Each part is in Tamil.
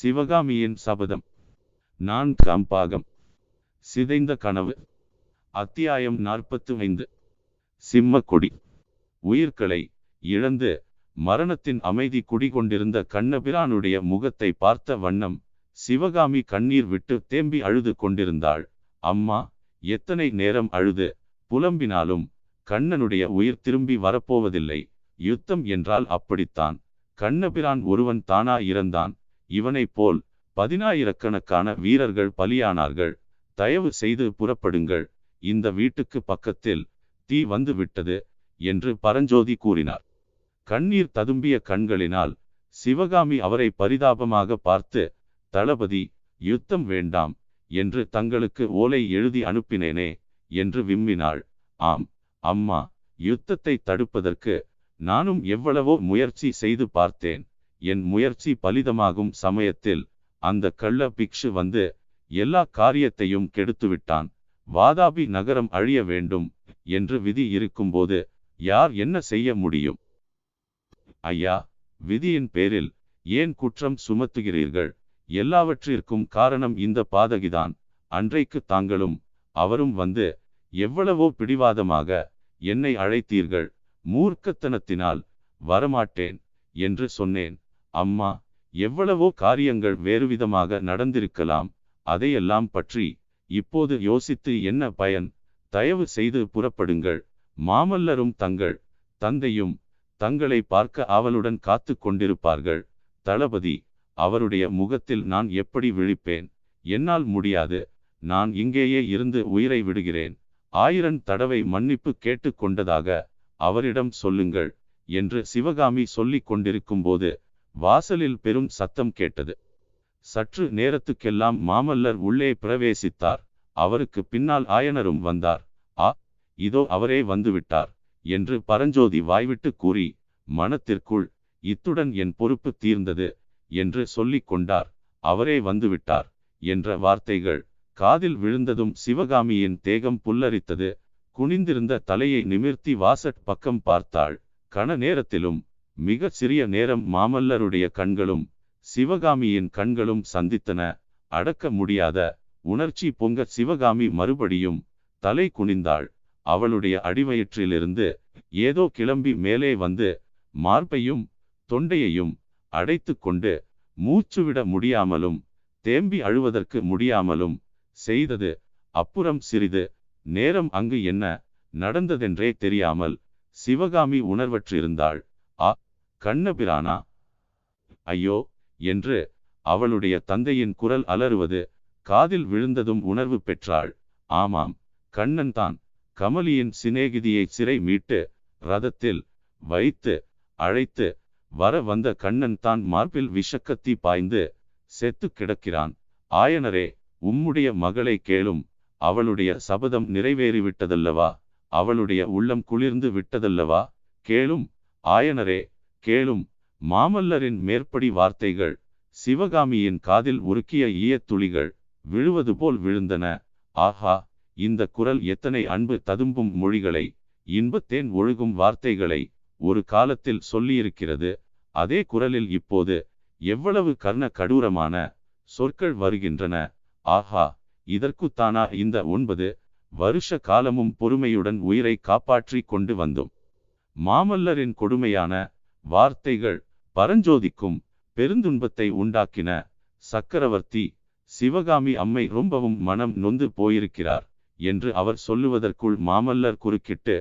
சிவகாமியின் சபதம். நான் கம்பாகம். சிதைந்த கனவு. அத்தியாயம் நாற்பத்து ஐந்து சிம்மக்குடி. உயிர்களை இழந்து மரணத்தின் அமைதி குடிகொண்டிருந்த கண்ணபிரானுடைய முகத்தை பார்த்த வண்ணம் சிவகாமி கண்ணீர் விட்டு தேம்பி அழுது கொண்டிருந்தாள். அம்மா எத்தனை நேரம் அழுது? புலம்பினாலும் கண்ணனுடைய உயிர் திரும்பி வரப்போவதில்லை. யுத்தம் என்றால் அப்படித்தான். கண்ணபிரான் ஒருவன் தானா இறந்தான். இவனைப் போல் பதினாயிரக்கணக்கான வீரர்கள் பலியானார்கள். தயவு செய்து புறப்படுங்கள். இந்த வீட்டுக்கு பக்கத்தில் தீ வந்து விட்டது என்று பரஞ்சோதி கூறினார். கண்ணீர் ததும்பிய கண்களினால் சிவகாமி அவரை பரிதாபமாக பார்த்து தளபதி யுத்தம் வேண்டாம் என்று தங்களுக்கு ஓலை எழுதி அனுப்பினேனே என்று விம்மினாள். ஆம் அம்மா யுத்தத்தை தடுப்பதற்கு நானும் எவ்வளவோ முயற்சி செய்து பார்த்தேன். என் முயற்சி பலிதமாகும் சமயத்தில் அந்த கள்ள பிக்ஷு வந்து எல்லா காரியத்தையும் கெடுத்துவிட்டான். வாதாபி நகரம் அழிய வேண்டும் என்று விதி இருக்கும்போது யார் என்ன செய்ய முடியும்? ஐயா விதியின் பேரில் ஏன் குற்றம் சுமத்துகிறீர்கள்? எல்லாவற்றிற்கும் காரணம் இந்த பாதகிதான். அன்றைக்கு தாங்களும் அவரும் வந்து எவ்வளவோ பிடிவாதமாக என்னை அழைத்தீர்கள். மூர்க்கத்தனத்தினால் வரமாட்டேன் என்று சொன்னேன். அம்மா எவ்வளவோ காரியங்கள் வேறுவிதமாக நடந்திருக்கலாம் அதையெல்லாம் பற்றி இப்போது யோசித்து என்ன பயன்? தயவு செய்து புறப்படுங்கள். மாமல்லரும் தங்கள் தந்தையும் தங்களை பார்க்க அவளுடன் காத்து கொண்டிருப்பார்கள். தளபதி அவருடைய முகத்தில் நான் எப்படி விழிப்பேன்? என்னால் முடியாது. நான் இங்கேயே இருந்து உயிரை விடுகிறேன். ஆயிரம் தடவை மன்னிப்பு கேட்டுக்கொண்டதாக அவரிடம் சொல்லுங்கள் என்று சிவகாமி சொல்லிக் கொண்டிருக்கும்போது வாசலில் பெரும் சத்தம் கேட்டது. சற்று நேரத்துக்கெல்லாம் மாமல்லர் உள்ளே பிரவேசித்தார். அவருக்கு பின்னால் ஆயனரும் வந்தார். ஆ இதோ அவரே வந்துவிட்டார் என்று பரஞ்சோதி வாய்விட்டு கூறி மனத்திற்குள் இத்துடன் என் பொறுப்பு தீர்ந்தது என்று சொல்லிக் கொண்டார். அவரே வந்துவிட்டார் என்ற வார்த்தைகள் காதில் விழுந்ததும் சிவகாமியின் தேகம் புல்லரித்தது. குனிந்திருந்த தலையை நிமிர்த்தி வாசட் பக்கம் பார்த்தாள். கன நேரத்திலும் மிக சிறிய நேரம் மாமல்லருடைய கண்களும் சிவகாமியின் கண்களும் சந்தித்தன. அடக்க முடியாத உணர்ச்சி பொங்க சிவகாமி மறுபடியும் தலை குனிந்தாள். அவளுடைய அடிவயிற்றிலிருந்து ஏதோ கிளம்பி மேலே வந்து மார்பையும் தொண்டையையும் அடைத்து கொண்டு மூச்சுவிட முடியாமலும் தேம்பி அழுவதற்கு முடியாமலும் செய்தது. அப்புறம் சிறிது நேரம் அங்கு என்ன நடந்ததென்றே தெரியாமல் சிவகாமி உணர்வற்றிருந்தாள். கண்ணபிரானா? ஐயோ என்று அவளுடைய தந்தையின் குரல் அலறுவது காதில் விழுந்ததும் உணர்வு பெற்றாள். ஆமாம் கண்ணன் தான். கமலியின் சிநேகிதியை சிறை மீட்டு ரதத்தில் வைத்து அழைத்து வர வந்த கண்ணன் தான் மார்பில் விஷக்கத்தி பாய்ந்து செத்து கிடக்கிறான். ஆயனரே உம்முடைய மகளை கேளும். அவளுடைய சபதம் நிறைவேறிவிட்டதல்லவா? அவளுடைய உள்ளம் குளிர்ந்து விட்டதல்லவா? கேளும். ஆயனரே கேளும். மாமல்லரின் மேற்படி வார்த்தைகள் சிவகாமியின் காதில் உருக்கிய ஈயத்துளிகள் விழுவது போல் விழுந்தன. ஆஹா இந்த குரல் எத்தனை அன்பு ததும்பும் மொழிகளை இன்பத்தேன் ஒழுகும் வார்த்தைகளை ஒரு காலத்தில் சொல்லியிருக்கிறது. அதே குரலில் இப்போது எவ்வளவு கர்ண கடூரமான சொற்கள் வருகின்றன. ஆஹா இதற்குத்தானா இந்த ஒன்பது வருஷ காலமும் பொறுமையுடன் உயிரை காப்பாற்றி கொண்டு வந்தோம். மாமல்லரின் கொடுமையான வார்த்தைகள் பரஞ்சோதிக்கும் பெருந்துன்பத்தை உண்டாக்கின சக்கரவர்த்தி சிவகாமி அம்மை ரொம்பவும் மனம் நொந்து போயிருக்கிறார் என்று அவர் சொல்லுவதற்குள் மாமல்லர் குறுக்கிட்டு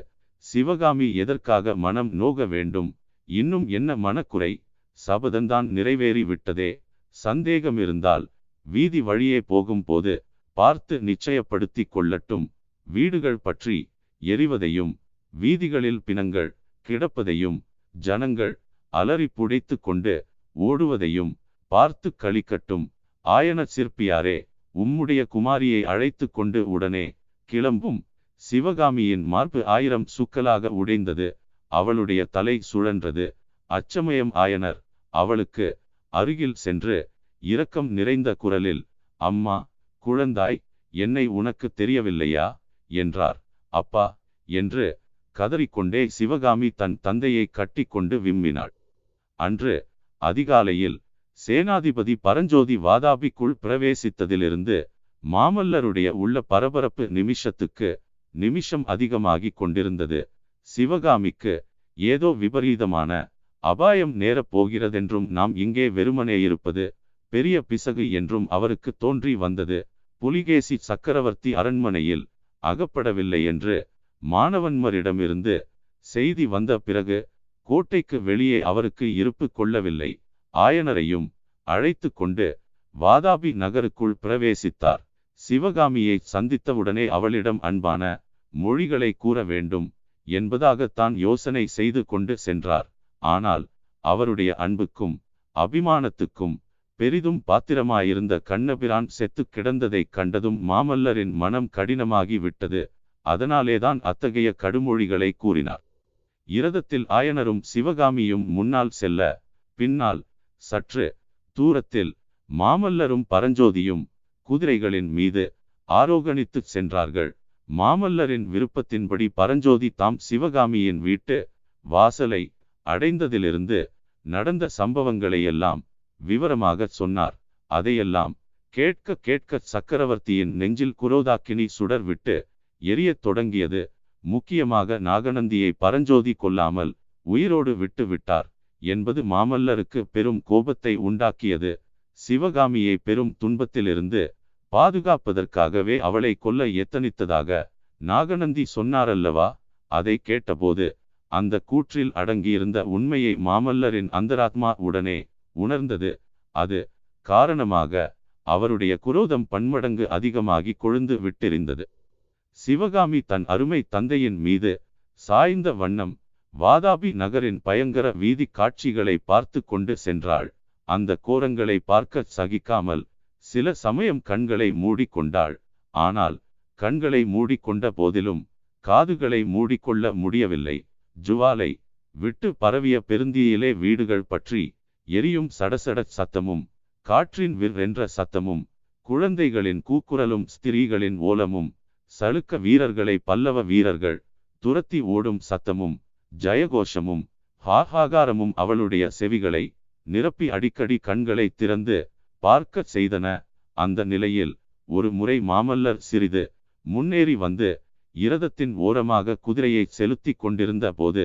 சிவகாமி எதற்காக மனம் நோக வேண்டும்? இன்னும் என்ன மனக்குறை? சபதந்தான் நிறைவேறி விட்டதே. சந்தேகம் இருந்தால் வீதி வழியே போகும்போது பார்த்து நிச்சயப்படுத்தி கொள்ளட்டும். வீடுகள் பற்றி எரிவதையும் வீதிகளில் பிணங்கள் கிடப்பதையும் ஜனங்கள் அலறி புடைத்து கொண்டு ஓடுவதையும் பார்த்து கழிக்கட்டும் ஆயன சிற்பியாரே உம்முடைய குமாரியை அழைத்து கொண்டு உடனே கிளம்பும். சிவகாமியின் மார்பு ஆயிரம் சுக்கலாக உடைந்தது. அவளுடைய தலை சுழன்றது. அச்சமயம் ஆயனர் அவளுக்கு அருகில் சென்று இரக்கம் நிறைந்த குரலில் அம்மா குழந்தாய் என்னை உனக்கு தெரியவில்லையா? என்றார். அப்பா என்று கதறிக்கொண்டே சிவகாமி தன் தந்தையை கட்டிக்கொண்டு விம்மினாள். அன்று அதிகாலையில் சேனாதிபதி பரஞ்சோதி வாதாபிக்குள் பிரவேசித்ததிலிருந்து மாமல்லருடைய உள்ள பரபரப்பு நிமிஷத்துக்கு நிமிஷம் அதிகமாகிக் கொண்டிருந்தது. சிவகாமிக்கு ஏதோ விபரீதமான அபாயம் நேரப் போகிறதென்றும் நாம் இங்கே வெறுமனே இருப்பது பெரிய பிசகு என்றும் அவருக்கு தோன்றி வந்தது. புலிகேசி சக்கரவர்த்தி அரண்மனையில் அகப்படவில்லை என்று மாணவன்மரிடமிருந்து செய்தி வந்த பிறகு கோட்டைக்கு வெளியே அவருக்கு இருப்பு கொள்ளவில்லை. ஆயனரையும் அழைத்து கொண்டு வாதாபி நகருக்குள் பிரவேசித்தார். சிவகாமியை சந்தித்தவுடனே அவளிடம் அன்பான மொழிகளை கூற வேண்டும் என்பதாகத்தான் யோசனை செய்து கொண்டு சென்றார். ஆனால் அவருடைய அன்புக்கும் அபிமானத்துக்கும் பெரிதும் பாத்திரமாயிருந்த கண்ணபிரான் செத்து கிடந்ததைக் கண்டதும் மாமல்லரின் மனம் கடினமாகி விட்டது அதனாலேதான் அத்தகைய கடுமொழிகளை கூறினார். இரதத்தில் ஆயனரும் சிவகாமியும் முன்னால் செல்ல பின்னால் சற்று தூரத்தில் மாமல்லரும் பரஞ்சோதியும் குதிரைகளின் மீது ஆரோகணித்துச் சென்றார்கள். மாமல்லரின் விருப்பத்தின்படி பரஞ்சோதி தாம் சிவகாமியின் வீட்டு வாசலை அடைந்ததிலிருந்து நடந்த சம்பவங்களையெல்லாம் விவரமாக சொன்னார். அதையெல்லாம் கேட்க கேட்க சக்கரவர்த்தியின் நெஞ்சில் குரோதாக்கினி சுடர் விட்டு எரியத் தொடங்கியது. முக்கியமாக நாகநந்தியை பரஞ்சோதி கொல்லாமல் உயிரோடு விட்டு விட்டார் என்பது மாமல்லருக்கு பெரும் கோபத்தை உண்டாக்கியது. சிவகாமியை பெரும் துன்பத்திலிருந்து பாதுகாப்பதற்காகவே அவளை கொல்ல எத்தனித்ததாக நாகநந்தி சொன்னாரல்லவா? அதை கேட்டபோது அந்த கூற்றில் அடங்கியிருந்த உண்மையை மாமல்லரின் அந்தராத்மா உடனே உணர்ந்தது. அது காரணமாக அவருடைய குரோதம் பன்மடங்கு அதிகமாகி கொழுந்து விட்டெறிந்தது சிவகாமி தன் அருமை தந்தையின் மீது சாய்ந்த வண்ணம் வாதாபி நகரின் பயங்கர வீதி காட்சிகளை பார்த்து கொண்டு சென்றாள். அந்த கோரங்களை பார்க்க சகிக்காமல் சில சமயம் கண்களை மூடிக்கொண்டாள். ஆனால் கண்களை மூடிக்கொண்ட போதிலும் காதுகளை மூடிக்கொள்ள முடியவில்லை. ஜுவாலை விட்டு பரவிய பெருந்தியிலே வீடுகள் பற்றி எரியும் சடசட சத்தமும் காற்றின் விற்றென்ற சத்தமும் குழந்தைகளின் கூக்குரலும் ஸ்திரீகளின் ஓலமும் சலுக்க வீரர்களை பல்லவ வீரர்கள் துரத்தி ஓடும் சத்தமும் ஜயகோஷமும் ஹாஹாகாரமும் அவளுடைய செவிகளை நிரப்பி அடிக்கடி கண்களை திறந்து பார்க்க செய்தன. அந்த நிலையில் ஒரு முறை மாமல்லர் சிறிது முன்னேறி வந்து இரதத்தின் ஓரமாக குதிரையை செலுத்தி கொண்டிருந்த போது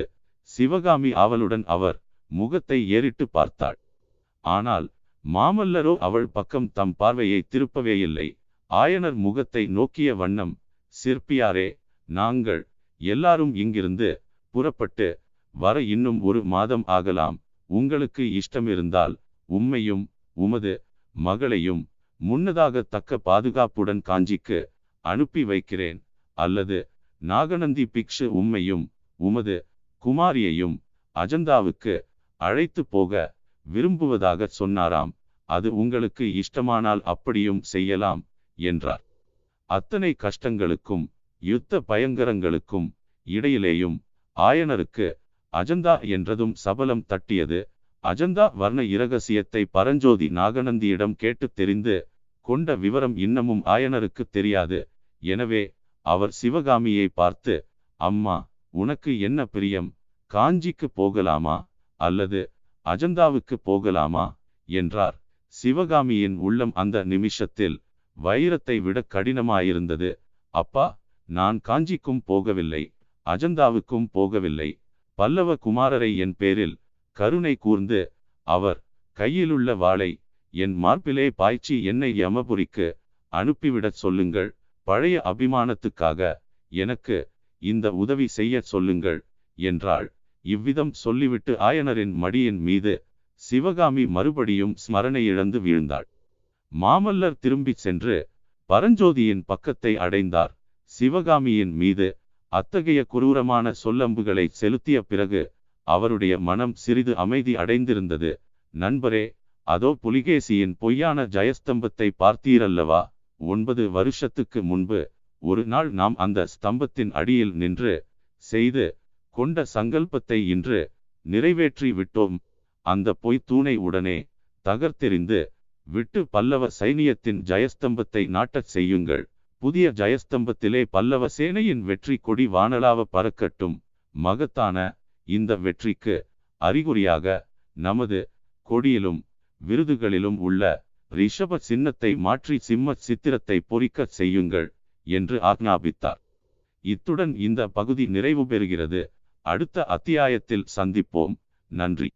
சிவகாமி அவளுடன் அவர் முகத்தை ஏறிட்டு பார்த்தாள். ஆனால் மாமல்லரோ அவள் பக்கம் தம் பார்வையை திருப்பவே இல்லை ஆயனர் முகத்தை நோக்கிய வண்ணம் சிற்பியாரே நாங்கள் எல்லாரும் இங்கிருந்து புறப்பட்டு வர இன்னும் ஒரு மாதம் ஆகலாம். உங்களுக்கு இஷ்டமிருந்தால் உம்மையும் உமது மகளையும் முன்னதாக தக்க பாதுகாப்புடன் காஞ்சிக்கு அனுப்பி வைக்கிறேன். அல்லது நாகநந்தி பிக்ஷு உம்மையும் உமது குமாரியையும் அஜந்தாவுக்கு அழைத்து போக விரும்புவதாக சொன்னாராம். அது உங்களுக்கு இஷ்டமானால் அப்படியும் செய்யலாம் என்றார். அத்தனை கஷ்டங்களுக்கும் யுத்த பயங்கரங்களுக்கும் இடையிலேயும் ஆயனருக்கு அஜந்தா என்றதும் சபலம் தட்டியது. அஜந்தா வர்ண இரகசியத்தை பரஞ்சோதி நாகநந்தியிடம் கேட்டு தெரிந்து கொண்ட விவரம் இன்னமும் ஆயனருக்கு தெரியாது. எனவே அவர் சிவகாமியை பார்த்து அம்மா உனக்கு என்ன பிரியம்? காஞ்சிக்கு போகலாமா? அல்லது அஜந்தாவுக்கு போகலாமா? என்றார். சிவகாமியின் உள்ளம் அந்த நிமிஷத்தில் வைரத்தை விட கடினமாயிருந்தது. அப்பா நான் காஞ்சிக்கும் போகவில்லை அஜந்தாவுக்கும் போகவில்லை. பல்லவ குமாரரை என் பேரில் கருணை கூர்ந்து அவர் கையிலுள்ள வாளை என் மார்பிலே பாய்ச்சி என்னை யமபுரிக்கு அனுப்பிவிடச் சொல்லுங்கள். பழைய அபிமானத்துக்காக எனக்கு இந்த உதவி செய்ய சொல்லுங்கள் என்றாள். இவ்விதம் சொல்லிவிட்டு ஆயனரின் மடியின் மீது சிவகாமி மறுபடியும் ஸ்மரணை இழந்து வீழ்ந்தாள். மாமல்லர் திரும்பிச் சென்று பரஞ்சோதியின் பக்கத்தை அடைந்தார். சிவகாமியின் மீது அத்தகைய குரூரமான சொல்லம்புகளை செலுத்திய பிறகு அவருடைய மனம் சிறிது அமைதி அடைந்திருந்தது. நண்பரே அதோ புலிகேசியின் பொய்யான ஜயஸ்தம்பத்தை பார்த்தீரல்லவா? ஒன்பது வருஷத்துக்கு முன்பு ஒரு நாள் நாம் அந்த ஸ்தம்பத்தின் அடியில் நின்று செய்து கொண்ட சங்கல்பத்தை இன்று நிறைவேற்றி விட்டோம். அந்த பொய் தூணை உடனே தகர்த்தெறிந்து விட்டு பல்லவ சைனியத்தின் ஜயஸ்தம்பத்தை நாட்டச் செய்யுங்கள். புதிய ஜயஸ்தம்பத்திலே பல்லவ சேனையின் வெற்றி கொடி வானலாவ பறக்கட்டும். மகத்தான இந்த வெற்றிக்கு அறிகுறியாக நமது கொடியிலும் விருதுகளிலும் உள்ள ரிஷப சின்னத்தை மாற்றி சிம்ம சித்திரத்தை பொறிக்க செய்யுங்கள் என்று ஆக்ஞாபித்தார். இத்துடன் இந்த பகுதி நிறைவு பெறுகிறது. அடுத்த அத்தியாயத்தில் சந்திப்போம். நன்றி.